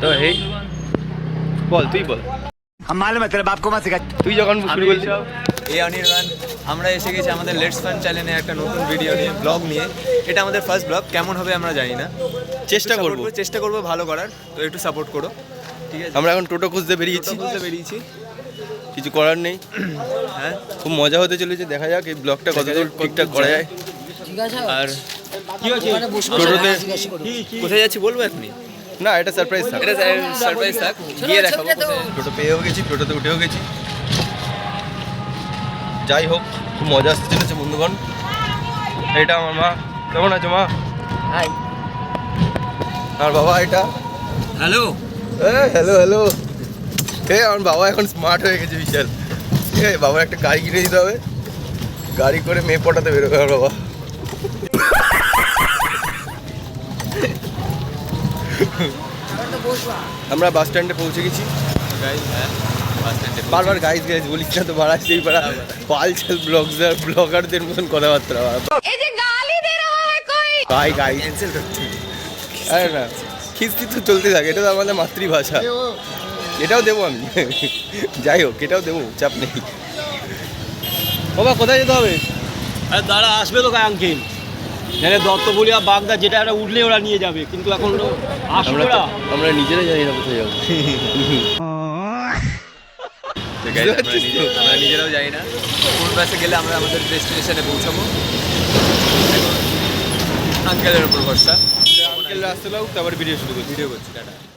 তো এই বল তুই বল। তুই যখন শুরু আমি করছিস সব এই অনির্বাণ আমরা এসে গেছি আমাদের লেটস ফান চ্যানেলে একটা নতুন ভিডিও নিয়ে ব্লগ নিয়ে। এটা আমাদের ফার্স্ট ব্লগ কেমন হবে আমরা জানি না। চেষ্টা করব। চেষ্টা করব ভালো করার তো একটু সাপোর্ট করো। ঠিক আছে? আমরা এখন টোটো খুঁজতে বেরিয়েছি। আমরা বুঝতে বেরিয়েছি। কিছু করার নেই। হ্যাঁ। খুব মজা হতে চলেছে দেখা যাক এই ব্লগটা কতদূর ঠিকঠাক করা যায়। ঠিক আছে। আর টোটোতে কোথায় যাচ্ছি বলব এখনই? না এটা সারপ্রাইজ থাক। এটা সারপ্রাইজ থাক। গিয়ে দেখাবো। টোটো পেয়েও গেছি টোটোতে উঠেও গেছি। যাই হোক খুব মজা আসতে চলেছে বন্ধুগণ? এটা আমার মা। কেমন আছো মা? हाय আর বাবা এটা হ্যালো হ্যালো হ্যালো এ আমার বাবা এখন স্মার্ট হয়ে গেছে বিশাল। এ বাবার একটা গাড়ি কিনে দিতে হবে। গাড়ি করে মেয়ে পটাতে বেরোবে আমার বাবা। আমরা বাস স্ট্যান্ডে পৌঁছে গেছি। বারবার গাইজ গাইজ বলিস না তো বাড়া সেই বাড়া। পালচাল ব্লগার ব্লগারদের মতন কথাবার্তা গাই আরে না খিস্তি তো চলতে থাকে এটা তো আমাদের মাতৃভাষা। এটাও দেবো আমি। যাই হোক এটাও দেবো চাপ নেই। বাবা কোথায় যেতে হবে? দাঁড়া আসবে তো গায়ে আঙ্কিল এখানে দত্ত বলিয়া বাগদা যেটা একটা উঠলে ওরা নিয়ে যাবে। কিন্তু এখন আসবে না আমরা নিজেরাই জানি না কোথায় যাব। আমরা নিজেরাও যাই না। কোন বাসে গেলে আমরা আমাদের ডেস্টিনেশনে পৌঁছাবো? আঙ্কেলের উপর ভরসা। আঙ্কেল রাস্তা লাগুক তারপর ভিডিও শুরু করছি। ভিডিও করছি টাটা।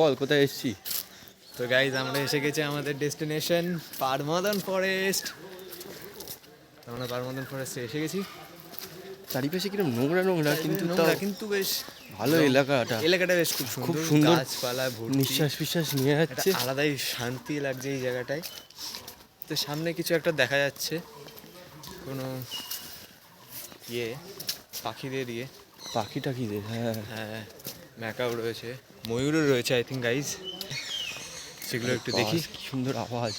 বল। কোথায় এসছি? তো গাইজ আমরা এসে গেছি আমাদের ডেস্টিনেশন পারমদন ফরেস্ট আমরা পারমদন ফরেস্টে এসে গেছি। চারিপাশে কিরম নোংরা নোংরা কিন্তু নোংরা কিন্তু বেশ ভালো এলাকাটা। এলাকাটা বেশ খুব সুন্দর খুব সুন্দর গাছপালা ভর্তি। নিঃশ্বাস ফিশ্বাস নিয়ে যাচ্ছে। আলাদাই শান্তি লাগছে এই জায়গাটায়। তো সামনে কিছু একটা দেখা যাচ্ছে। কোনো ইয়ে পাখিদের ইয়ে পাখি টাকিদের হ্যাঁ। হ্যাঁ ম্যাকাও রয়েছে ময়ূরও রয়েছে আই থিঙ্ক গাইজ সেগুলো একটু দেখি। সুন্দর আওয়াজ।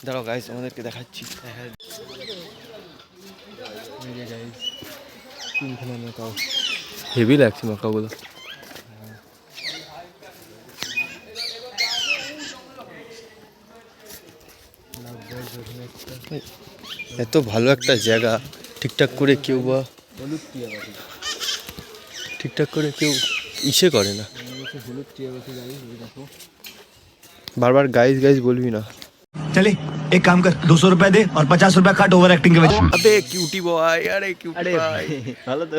দাঁড়াও গাইস আমাদেরকে দেখাচ্ছি। দেখা তিনখানা মাকাও হেভি লাগছে মাকাওগুলো এত ভালো একটা জায়গা। ঠিকঠাক করে কেউ বা ঠিকঠাক করে কেউ ইসে করে না। বারবার গাইজ গাইজ বলবি না। চলে এক কাম কর দুশো রুপিয়া দে আর পচাশ রুপিয়া কাট ওভার অ্যাক্টিং কে আরে কিউটি বয় আরে কিউটি বয় ভালো তো।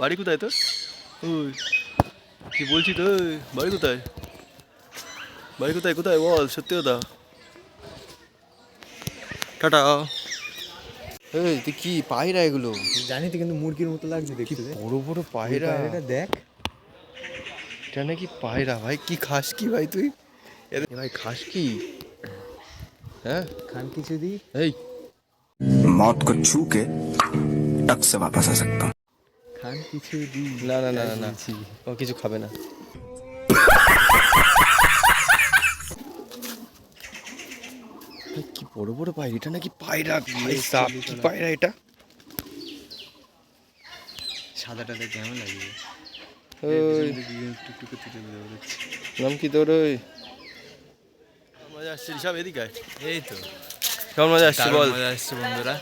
বাড়ি কোথায় তোর? ওই কি বলছিস তো বাড়ি কোথায়? বাড়ি কোথায়? কোথায় বল সত্যি কথা। টাটা এই তুই কি পায়রা এগুলো জানি তো কিন্তু মুরগির মতো লাগছে কি দেখতে বড় বড় পায়রা এটা দেখ এটা নাকি পায়রা ভাই কি খাস কি ভাই তুই এ ভাই খাস কি হ্যাঁ খান কিছু দিই এই मौत को छू के टक से वापस आ सकता हूँ খান কিছু দিই না না না না না ও কিছু খাবে না বড় বড় পায়রা এটা নাকি পায়রা সাপ কি পায়রা এটা? সাদা টাদা কেমন লাগবে নাম কি তোর ওই? মজা আসছে সব এদিকে। এই তো। কেমন মজা আসছে বল? মজা আসছে বন্ধুরা।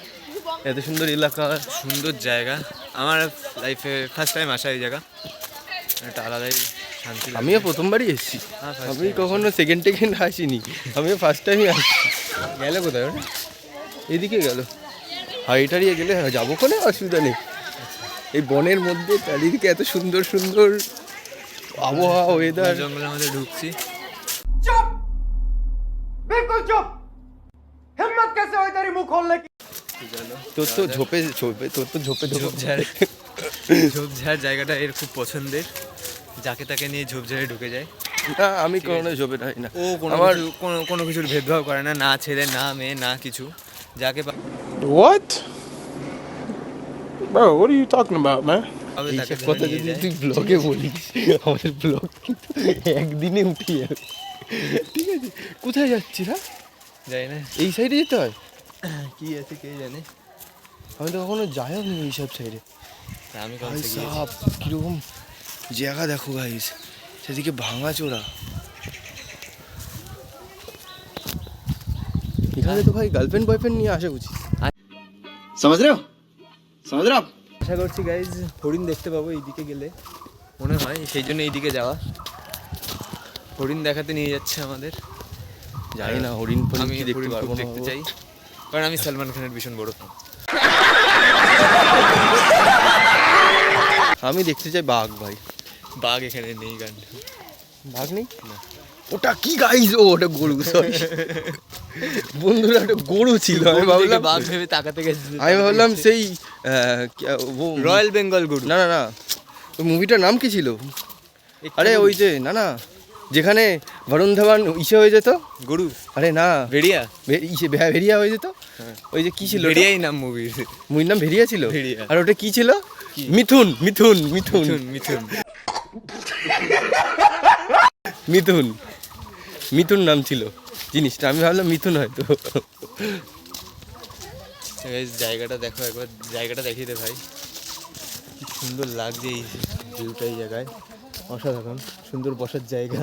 এত সুন্দর এলাকা। সুন্দর জায়গা। আমার লাইফে ফার্স্ট টাইম আসা এই জায়গা। একটা আলাদাই। আমিও প্রথমবারই এসেছি। হ্যাঁ, আমি কখনো সেকেন্ড টেকেন্ড আসিনি। আমিও ফার্স্ট টাইমই আসছি। গেলে কোথায় এদিকে গেল। হাড়ি টাড়িয়ে গেলে হ্যাঁ, যাব কোনো অসুবিধা নেই। এই বনের মধ্যে চারিদিকে এত সুন্দর সুন্দর আবহাওয়া ওয়েদার জঙ্গলের মধ্যে ঢুকছি। তোর তো ঝোপে ঝোপে তোর তো ঝোপে ঝোপে ঝোপঝাড়। ঝোপঝাড় জায়গাটা এর খুব পছন্দের। যাকে তাকে নিয়ে ঝোপঝাড়ে ঢুকে যায়। না আমি কোনো ঝোপে নাই না। ও কোনো আমার কোনো কোনো কিছুর ভেদভাব করে না না ছেলে না মেয়ে না কিছু। যাকে What? Bro, what are you talking about, man? এইসব কথা যদি যায়। তুই ব্লগে বলিস আমাদের ব্লগ কিন্তু একদিনে উঠে যাবে। ঠিক আছে কোথায় যাচ্ছি না যাই না। এই সাইডে যেতে হয়? কি আছে কে জানে? আমি তো কখনো যাইও নি এইসব সাইডে তা আমি কীরকম জায়গা দেখো গাইস সেদিকে ভাঙা চোরা। এখানে তো ভাই গার্লফ্রেন্ড বয়ফ্রেন্ড নিয়ে আসা উচিত। সমাজ রে সমাজ আশা করছি গাইজ হরিণ দেখতে পাবো এইদিকে গেলে। মনে হয় সেই জন্য এইদিকে যাওয়া। হরিণ দেখাতে নিয়ে যাচ্ছে আমাদের। জানি না হরিণ আমি দেখতে দেখতে চাই। কারণ আমি সালমান খানের ভীষণ বড় আমি দেখতে চাই বাঘ ভাই। বাঘ এখানে নেই গান। বাঘ নেই? ওটা কি গাইজ ও ওটা গরু সরি বন্ধুরা ওটা গরু ছিল আমি ভাবলাম বাঘ ভেবে তাকাতে গেছে আমি ভাবলাম সেই রয়্যাল বেঙ্গল গরু। না না না। ওই মুভিটার নাম কি ছিল? আরে ওই যে না না। যেখানে বরুণ ধাবান ইসে হয়ে যেত? গরু। আরে না। ভেড়িয়া। ইসে ভে- ভেরিয়া হয়ে যেত? ওই যে কি ছিল ভেড়িয়াই নাম মুভির মুভির নাম ভেরিয়া ছিল? ভেড়িয়া। আর ওটা কি ছিল? মিথুন মিথুন। মিথুন মিথুন। মিথুন। মিথুন নাম ছিল। জিনিসটা আমি ভাবলাম মিথুন হয়তো। জায়গাটা দেখো একবার জায়গাটা দেখিয়ে দে ভাই। কি সুন্দর লাগছে এই ভিউটা এই জায়গায়। অসাধারণ সুন্দর বসার জায়গা।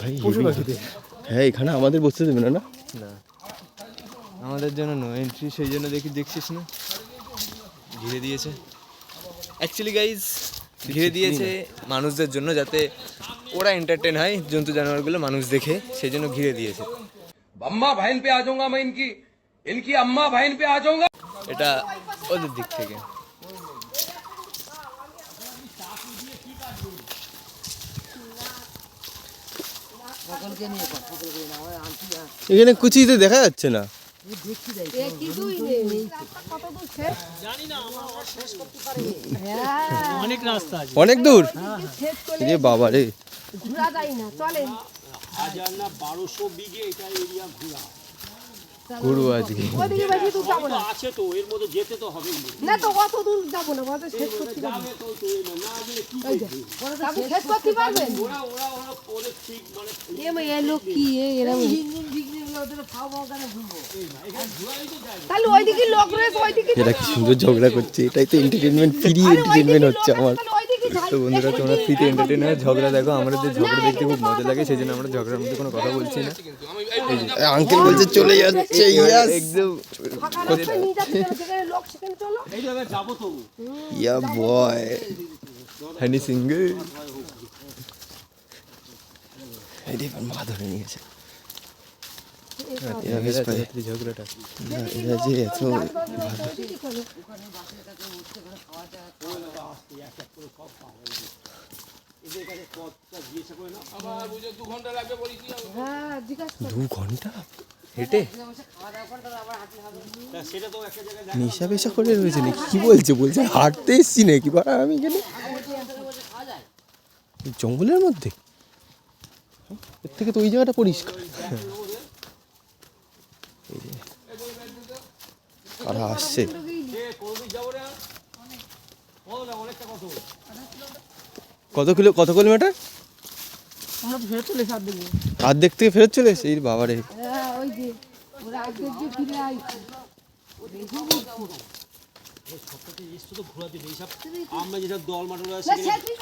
ভাই হ্যাঁ এখানে আমাদের বসতে দেবে না না? না। আমাদের জন্য নো এন্ট্রি সেই জন্য দেখি দেখছিস না? ঘিরে দিয়েছে। অ্যাকচুয়ালি গাইজ ঘিরে দিয়েছে মানুষদের জন্য যাতে ওরা এন্টারটেন হয় জন্তু জানোয়ারগুলো মানুষ দেখে সেই জন্য ঘিরে দিয়েছে। আম্মা ভাইন পে আজঙ্গা আমি ইনকি ইনকি আম্মা ভাইন পে আজঙ্গা। এটা ওদের দিক থেকে। এখানে কিছুই তো দেখা যাচ্ছে না। জানি না শেষ করতে পারে হ্যাঁ। অনেক দূর? শেষ করে রে বাবা রে ঘোরা যায় না চলেন গরু আজকে। ওইদিকে বেশি দূর যাব না। আছে তো এর মধ্যে যেতে তো হবে না তো অত দূর যাব না বলতে শেষ করতে পারবেন এই যে, আপনি শেষ করতে পারবেন এ মা, এ লোক কি এ এরম। তাহলে ওইদিকে লোক রয়েছে ওইদিকে এরা কি সুন্দর ঝগড়া করছে এটাই তো এন্টারটেনমেন্ট ফ্রি এন্টারটেনমেন্ট হচ্ছে আমার। তো বন্ধুরা তোমরা ফ্রিতে এন্টারটেন হয় ঝগড়া দেখো আমাদের ঝগড়া দেখতে খুব মজা লাগে সেই জন্য আমরা ঝগড়ার মধ্যে কোনো কথা বলছি না। আঙ্কেল বলছে চলে যাচ্ছে ইয়াস নিয়ে সেখানে চলো। ইয়া বয় হানি সিঙ্গে এই দেখ মা ধরে নিয়েছে। এরা বেশ পায়। ঝগড়াটা। যে এত হ্যাঁ দু ঘণ্টা? হেঁটে? নেশা পেশা করে রয়েছে নাকি? কি বলছে? বলছে হাঁটতে এসছি নাকি? বাড়া আমি এখানে জঙ্গলের মধ্যে? এর থেকে তো ওই জায়গাটা পরিষ্কার। কারা আসছে? কত? কিলো কত কিলোমিটার? আমরা তো ফেরত চলে এসে দেখব অর্ধেক থেকে ফেরত চলে এসে এই বাবারে।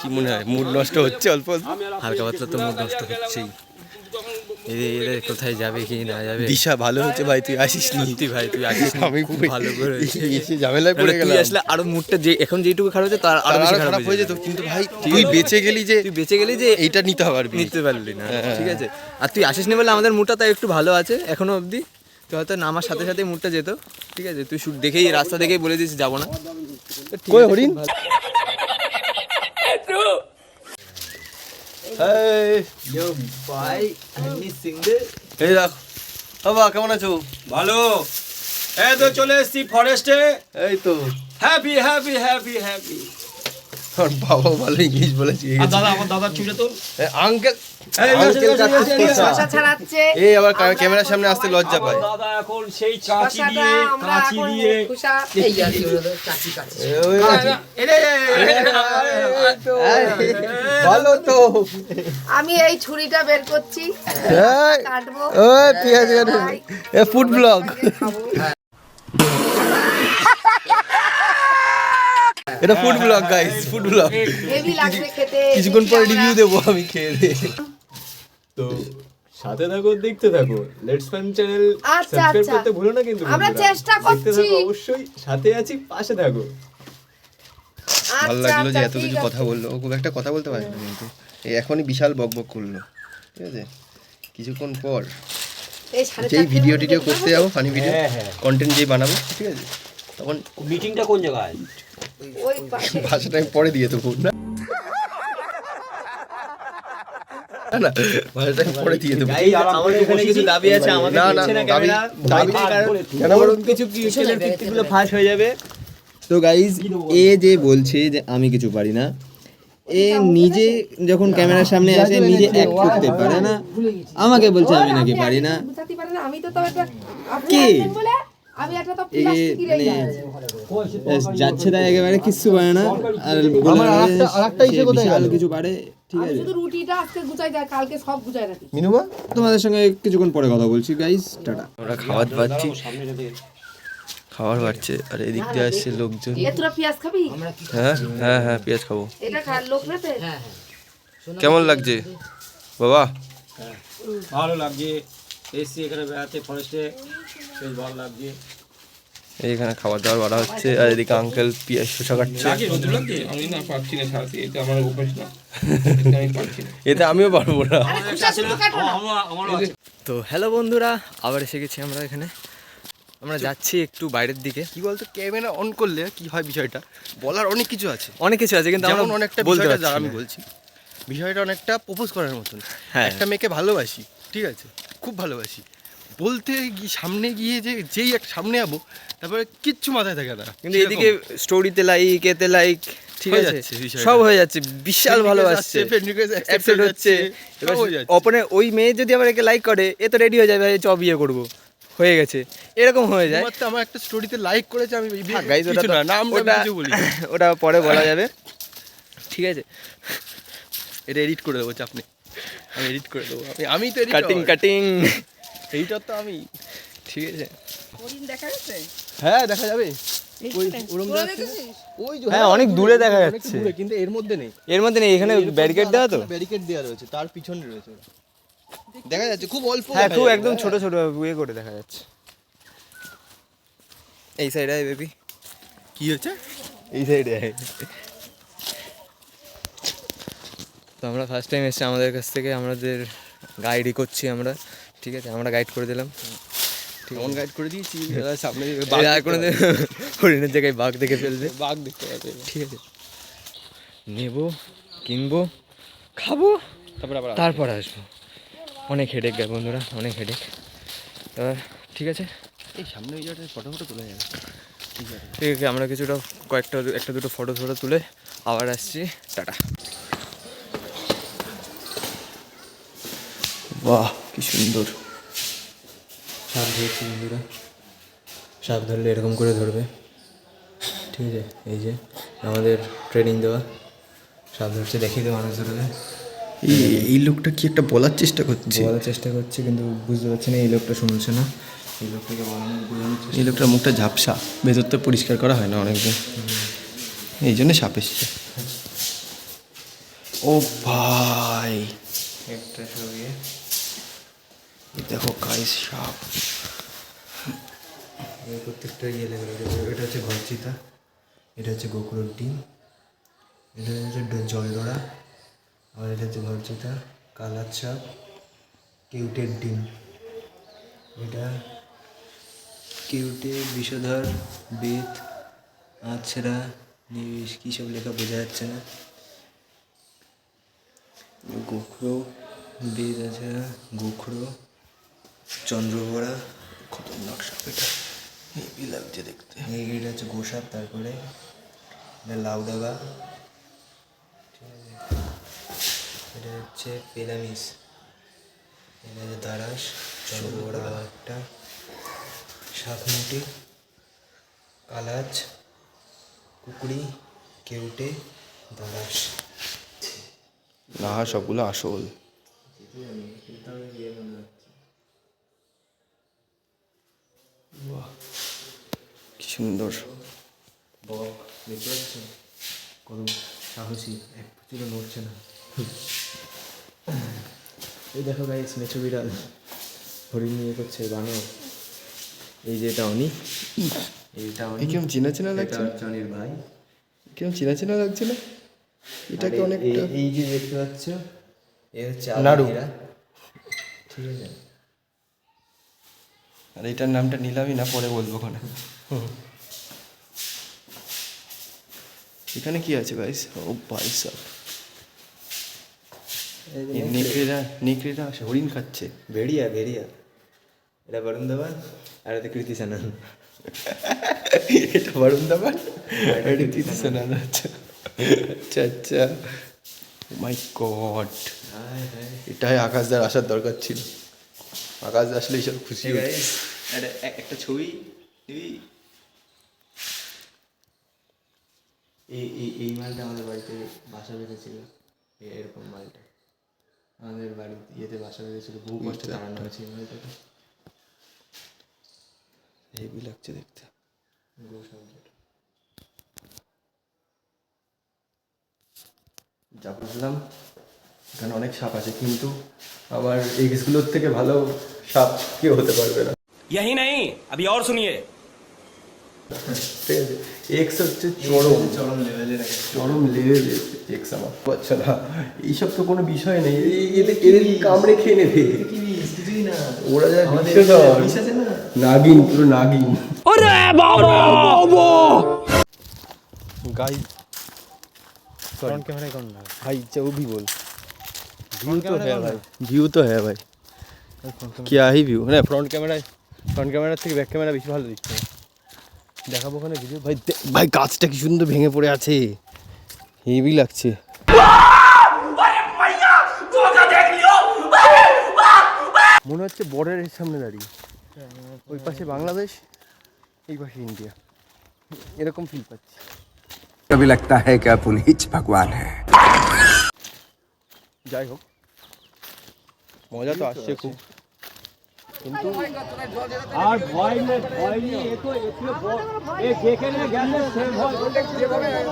কি মনে হয়? মুড নষ্ট হচ্ছে অল্প অল্প? হালকা পাতলা তো মুড নষ্ট হচ্ছেই। এদের কোথায় যাবে কি না যাবে? দিশা ভালো হচ্ছে ভাই তুই আসিস নি। সত্যি ভাই তুই আসিস আমি খুব ভালো করে এসে ঝামেলায় পড়ে গেলাম। আসলে আরও মুডটা যে এখন যেটুকু খারাপ হচ্ছে তার আরও আরও বেশি খারাপ হয়ে যেত। কিন্তু ভাই তুই বেঁচে গেলি যে তুই বেঁচে গেলি যে এইটা নিতে পারবি। নিতে পারলি না। হ্যাঁ, ঠিক আছে। আর তুই আসিস নি বলে আমাদের মুডটা তাই একটু ভালো আছে এখনও অবধি। তো হয়তো নামার সাথে সাথে মুডটা যেত। ঠিক আছে তুই শুট দেখেই রাস্তা দেখেই বলে দিস যাব না। কই হরিণ? এই বাবা কেমন আছো? ভালো। এই তো চলে এসেছি ফরেস্টে এই তো। হ্যাপি হ্যাপি হ্যাপি হ্যাপি আমার বাবা ভালো ইংলিশ বলেছি দাদা আমার দাদার আঙ্কেল আঙ্কেল ছাড়াচ্ছে এই আবার ক্যামেরার সামনে আসতে লজ্জা পায় দাদা এখন সেই কাঁচি দিয়ে আমরা দিয়ে এই আর কি হলো চাচি কাচি ভালো তো আমি এই ছুরিটা বের করছি কাটবো ওই পেঁয়াজ এ ফুড ব্লগ খাব এটা food blog guys food blog heavy লাগছে খেতে কিছুক্ষণ পরে রিভিউ দেবো আমি খেয়ে দিয়ে। তো সাথে থাকো দেখতে থাকো। Let's fun channel subscribe. করতে ভুলো না কিন্তু আমরা। চেষ্টা দেখতে করছি। থাকো অবশ্যই সাথে আছি পাশে থাকো। আচ্ছা, ভালো লাগল যে আচ্ছা, এত কিছু কথা বলল। ও খুব একটা কথা বলতে পারে না কিন্তু। এই এখনই বিশাল বক বক করল। ঠিক আছে? কিছুক্ষণ পর এই সাড়ে যেই ভিডিও টিডিও করতে যাব ফানি ভিডিও হ্যাঁ, হ্যাঁ। কন্টেন্ট যেই বানাবো ঠিক আছে? তখন মিটিংটা কোন জায়গায়? ওই ভাষাটা আমি পরে দিয়ে দেবো না? না, না আমি পরে দিয়ে দেবো। আমাদের কিছু দাবি আছে আমাদের না, না, দিচ্ছে না দাবি- দাবি- কেন বলুন? কিছু কিউশনের ফাঁস হয়ে যাবে। তো গাইজ এ যে বলছে যে আমি কিছু পারি না এ নিজে যখন ক্যামেরার সামনে আসে নিজে অ্যাক্ট করতে পারে না। আমাকে বলছে আমি নাকি পারি না। আমি তো কে? মানে যাচ্ছে তাই একেবারে কিচ্ছু পারে না। আর বিশাল কিছু পারে ঠিক আছে। শুধু রুটিটা আজকে গুছাই দেয় কালকে সব গুছাই রাখি। মিনুমা? তোমাদের সঙ্গে কিছুক্ষণ পরে কথা বলছি গাইজ টাটা। আমরা খাবার পাচ্ছি। খাবার পাচ্ছে। আর এদিক দিয়ে আসছে লোকজন। তোরা পেঁয়াজ খাবি? হ্যাঁ হ্যাঁ হ্যাঁ পেঁয়াজ খাব। এটা লোক রেতে? কেমন লাগছে? বাবা। ভালো লাগছে। এসছি এখানে বেড়াতে ফরেস্টে বেশ ভালো লাগছে এইখানে খাবার দাবার বাড়া হচ্ছে আর এদিকে আঙ্কেল পেঁয়াজ শসা কাটছে। আমি না পারছি না ছাড়তে এটা আমার অভ্যাস না। এতে আমিও পারব না। আছে। তো হ্যালো বন্ধুরা আবার এসে গেছি আমরা এখানে। আমরা যাচ্ছি একটু বাইরের দিকে। কি বলতো ক্যামেরা অন করলে কি হয় বিষয়টা? বলার অনেক কিছু আছে। অনেক কিছু আছে কিন্তু আমরা অনেকটা বলতে আমি বলছি। বিষয়টা অনেকটা প্রপোজ করার মতন। হ্যাঁ। একটা মেয়েকে ভালোবাসি ঠিক আছে? খুব ভালোবাসি। বলতে সামনে গিয়ে যে যেই এক সামনে যাব তারপরে কিচ্ছু মাথায় থাকে না। কিন্তু এদিকে স্টোরিতে লাইক এতে লাইক ঠিক আছে? সব হয়ে যাচ্ছে বিশাল ভালোবাসছে। অ্যাকসেপ্ট হচ্ছে। অপনে ওই মেয়ে যদি আবার একে লাইক করে এ তো রেডি হয়ে যাবে চ বিয়ে করব। হয়ে গেছে। এরকম হয়ে যায়। আমার একটা স্টোরিতে লাইক করেছে আমি ওটা কিছু তো- না নাম ওটা- ওটা পরে বলা যাবে। ঠিক আছে। এটা এডিট করে দেবো চাপ নেই। আমি এডিট করে দেবো। আমি আমি তো কাটিং কাটিং এইটা তো আমি ঠিক আছে। দেখা গেছে? হ্যাঁ দেখা যাবে। ওই ওরম যাচ্ছে না? ওই যে হ্যাঁ, অনেক দূরে দেখা যাচ্ছে। কিন্তু এর মধ্যে নেই। এর মধ্যে নেই এখানে ব্যারিকেড দেওয়া তো? ব্যারিকেড দেওয়া রয়েছে তার পিছনে রয়েছে। দেখা যাচ্ছে খুব অল্প হ্যাঁ খুব একদম ছোট ছোট ইয়ে করে দেখা যাচ্ছে। এই সাইডে আয় বেবি কি হচ্ছে এই সাইডে আয়। তো আমরা ফার্স্ট টাইম এসেছি আমাদের কাছ থেকে আমাদের গাইডই করছি আমরা। ঠিক আছে আমরা গাইড করে দিলাম। এমন গাইড করে দিয়েছি সামনে আর কোনো হরিণের জায়গায় বাঘ দেখে ফেলবে। বাঘ দেখতে পাবে। ঠিক আছে। নেব কিনবো খাব তারপরে আবার তারপর আসব। অনেক হেডেক গে বন্ধুরা অনেক হেডেক ঠিক আছে। এই সামনে ওই জায়গাটায় ফটো ফটো তুলে যাবে। ঠিক আছে। আমরা কিছুটা কয়েকটা একটা দুটো ফটো ফটো তুলে আবার আসছি। টাটা। বাহ কি সুন্দর। সাপ ধরছি বন্ধুরা। সাপ ধরলে এরকম করে ধরবে। ঠিক আছে এই যে আমাদের ট্রেনিং দেওয়া। সাপ ধরছে দেখিয়ে দেবো মানুষ ধরবে এই এই লোকটা কি একটা বলার চেষ্টা করছে? বলার চেষ্টা করছে কিন্তু বুঝতে পারছে না এই লোকটা শুনছে না। এই লোকটাকে বোঝানোর এই লোকটার মুখটা ঝাপসা ভেতর তো পরিষ্কার করা হয় না অনেকদিন। এই জন্য সাপ এসছে। ও ভাই। একটা এই দেখো গাইস সাপ প্রত্যেকটা ইয়ে লেগে এটা হচ্ছে ঘরচিতা, এটা হচ্ছে গোকুলের ডিম এটা হচ্ছে ড- জলডোরা আর এটা হচ্ছে ঘরচিতা, কালার সাপ কিউটের ডিম। এটা কিউটে, বিষধর, বেত আছড়া নিবিষ, কী সব লেখা বোঝা যাচ্ছে না। গোখরো বেদ আছড়া গোখরো। চন্দ্রবড়া খতরনাক সাপ এটা হেভি লাগছে দেখতে। এই এটা হচ্ছে গোসাপ তারপরে এটা লাউ দাগা এটা হচ্ছে পেলামিস। এটা হচ্ছে দারাস চন্দ্রবড়া আবার একটা। শাকমুটি কালাজ কুকুরি কেউটে দারাস না সবগুলো আসল। বাহ কি সুন্দর। বক দেখতে পাচ্ছ কত সাহসী এক পুচুরও নড়ছে না। এই দেখো গাইস মেছো বিড়াল। হরিণ নিয়ে করছে বানর। এই যে এটা অনি এইটা অনি কিরম চেনা চেনা লাগছে? অনির ভাই। কিরম চেনা চেনা লাগছে না? এটাকে অনেকটা এই যে দেখতে পাচ্ছ এ হচ্ছে নাড়ু। ঠিক আছে? আর এটার নামটা নিলামই না পরে বলব ওখানে। এখানে কি আছে গাইস ও ভাই সব। নেকড়েরা নেকড়েরা হরিণ খাচ্ছে। ভেড়িয়া ভেড়িয়া। এটা বরুণ ধাবান আর এটা কৃতি সানান এটা বরুণ দাবার এটা তিথি সেনার আচ্ছা আচ্ছা। আচ্ছা মাই গড হায় হায়। এটাই আকাশদার আসার দরকার ছিল। আকাশ আসলে সব খুশি। আছে একটা ছবি এই এই এই মালটা আমাদের বাড়িতে বাসা বেঁধেছিল এরকম মালটা। আমাদের বাড়ি ইয়েতে বাসা বেঁধেছিল বহু কষ্টে তাড়ানো হয়েছে এই মালটাকে হেভি লাগছে দেখতে। গো। যা বুঝলাম। এখানে অনেক সাপ আছে কিন্তু আবার এক্সগুলোর থেকে ভালো সাপ কেউ হতে পারবে না यही नहीं अभी और सुनिए ঠিক আছে এক্স হচ্ছে চরম চরম লেভেলের একটা চরম লেভেল এক্স আমার আচ্ছা না এইসব তো কোনো বিষয় নেই এই- এদের এদের কামড়ে খেয়ে নেবে কিছুই না ওরা যা আমাদের বিষধর। বিষ আছে না নাগিন পুরো নাগিন गाइस फ्रंट कैमरा कौन ना भाई जो भी बोल व्यू तो है भाई व्यू तो है भाई क्या ही व्यू না ফ্রন্ট ক্যামেরায় ফ্রন্ট ক্যামেরার থেকে ব্যাক ক্যামেরা বেশি ভালো দিচ্ছে দেখাবো ওখানে ভিডিও ভাই দে- ভাই গাছটা কি সুন্দর ভেঙে পড়ে আছে হেভি লাগছে মনে হচ্ছে বর্ডারের সামনে দাঁড়িয়ে ওই পাশে বাংলাদেশ এই পাশে ইন্ডিয়া এরকম ফিল পাচ্ছি कभी लगता है कि अपन हिच भगवान है যাই হোক মজা তো আসছে খুব। কিন্তু আর ভয় নেই ভয় নেই এ তো একটু এ যেখানে গেলে সে ভয়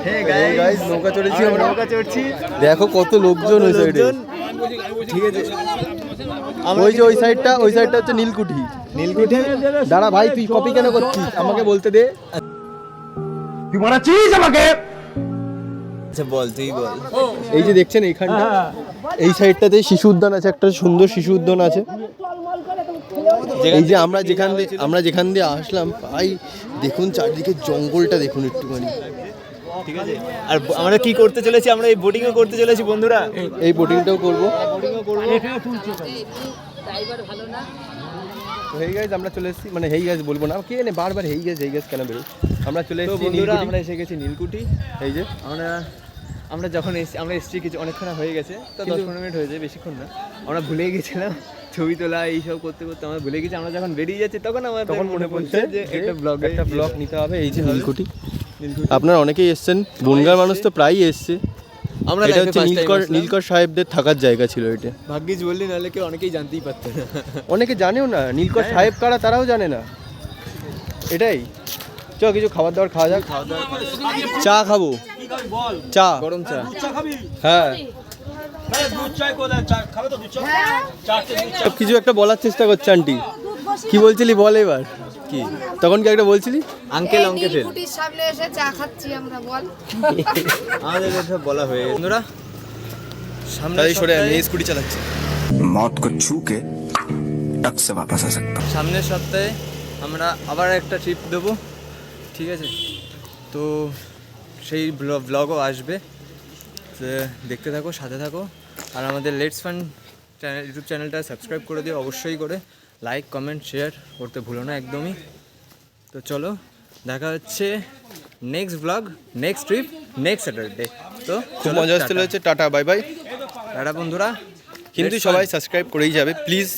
Hey guys, নৌকা চড়েছি আমরা। নৌকা চড়ছি। দেখো কত লোকজন ওই সাইডে ঠিক আছে। ওই যে ওই সাইডটা ওই সাইডটা হচ্ছে নীলকুঠি। নীলকুঠি। দাঁড়া ভাই তুই কপি কেন করছিস? আমাকে বলতে দে। আচ্ছা বল তুই বল। এই যে দেখছেন এইখানটা এই সাইডটাতে শিশু উদ্যান আছে একটা সুন্দর শিশু উদ্যান আছে। এই যে আমরা যেখান দিয়ে আমরা যেখান দিয়ে আসলাম ভাই দেখুন চারদিকে জঙ্গলটা দেখুন একটুখানি। ঠিক আছে। আর আমরা কি করতে চলেছি? আমরা এই বোটিংও করতে চলেছি বন্ধুরা। এই বোটিংটাও করব। হেই গাইজ আমরা চলে এসেছি। মানে হেই গাইজ বলব না কে জানে বারবার হেই গাইজ হেই গাইজ কেন বেরো আমরা চলে এসেছি বন্ধুরা আমরা এসে গেছি নীলকুঠি। এই যে। আমরা আমরা যখন এসছি আমরা এসছি কিছু অনেকক্ষণ হয়ে গেছে তো দশ পনেরো মিনিট হয়েছে বেশিক্ষণ না। আমরা ভুলে গেছিলাম ছবি তোলা এইসব করতে করতে আমরা ভুলে গেছি। আমরা যখন বেরিয়ে যাচ্ছি তখন আমার তখন মনে পড়ছে যে একটা ব্লগ একটা ব্লগ নিতে হবে এই যে নীলকুঠি। আপনারা অনেকেই এসছেন বনগার মানুষ তো প্রায়ই এসছে। আমরা এটা হচ্ছে নীলকর নীলকর সাহেবদের থাকার জায়গা ছিল এটা। ভাগ্যিস বললি নাহলে কেউ অনেকেই জানতেই পারতো না। অনেকে জানেও না নীলকর হ্যাঁ। সাহেব কারা তারাও জানে না। এটাই। চ কিছু খাবার দাবার খাওয়া যাক। চা খাব। চা গরম চা দুধ চা খাবি হ্যাঁ আরে দুধ চাই কোথায় চা খাবে তো দুধ চা চারটে দুধ চা সব কিছু একটা বলার চেষ্টা করছে আন্টি কি বলছিলি বল এবার কি তখন কি একটা বলছিলি আঙ্কেল অঙ্কে ফেল নীলকুঠির সামনে এসে চা খাচ্ছি আমরা বল আমাদের সব বলা হয়ে গেছে বন্ধুরা সামনে তাই সরে আমি স্কুটি চালাচ্ছি मौत को छू के टक से वापस आ सकता हूँ সামনের সপ্তাহে আমরা আবার একটা ট্রিপ দেবো ঠিক আছে তো সেই ব্লগও আসবে। দেখতে থাকো সাথে থাকো। আর আমাদের লেটস ফান চ্যানেল ইউটিউব চ্যানেলটা সাবস্ক্রাইব করে দিও অবশ্যই করে। লাইক কমেন্ট শেয়ার করতে ভুলো না একদমই। তো চলো দেখা হচ্ছে next blog next trip next Saturday তো খুব মজা আসতে হচ্ছে টাটা বাই বাই টাটা বন্ধুরা। কিন্তু সবাই সাবস্ক্রাইব করেই যাবে প্লিজ